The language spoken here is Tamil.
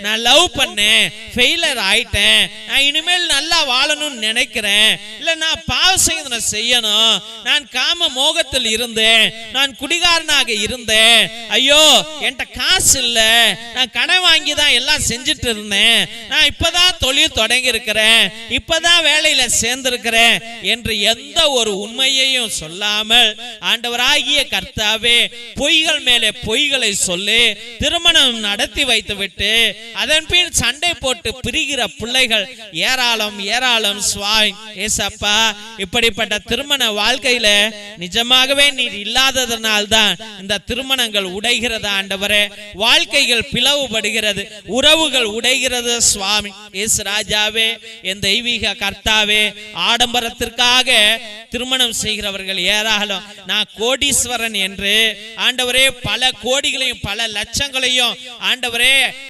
நான் லவ் பண்ணேன். ஃபெயிலர் ஆயிட்டேன். நான் இனிமேல் நல்லா வாழணும்னு நினைக்கிறேன். இல்ல நான் பாவ செய்தனை செய்யணும். நான் காம மோகத்தில் இருந்தேன். நான் குடிகாரனாக இருந்தேன். ஐயோ என்கிட்ட காசு இல்ல. நான் கடன் வாங்கி தான் எல்லாம் செஞ்சுட்டு இருந்தேன். நான் இப்பதான் தொழில் தொடங்கி இருக்கிறேன் இப்பதான் வேலையில சேர்ந்திருக்கிறேன் என்று எந்த ஒரு உண்மையையும் சொல்லாமல் ஆண்டவராகிய கர்த்தாவே பொய்கள் மேலே பொய்களை சொல்லி திருமணம் நடத்தி வைத்து விட்டு அதன் பின் சண்டை போட்டு பிரிகிற பிள்ளைகள் ஏராளம் ஏராளம் சுவாய் ஏசப்பா இப்படிப்பட்ட திருமண வாழ்க்கையில நிஜமாகவே நீர் இல்லாததனால் தான் இந்த திருமணங்கள் உடைகிறது ஆண்டவரே? வாழ்க்கைகள் பிளவுபடுகிறது உறவுகள் உடைகிறது சுவாமி. ஏசு ராஜாவே என் தெய்வீக கர்த்தாவே ஆடம்பரத்திற்காக திருமணம் செய்கிறவர்கள் ஏராளம். நான் கோடீஸ்வரன் என்று ஆண்டவரே பல கோடிகளையும் பல லட்சங்களையும் ஆண்டவரே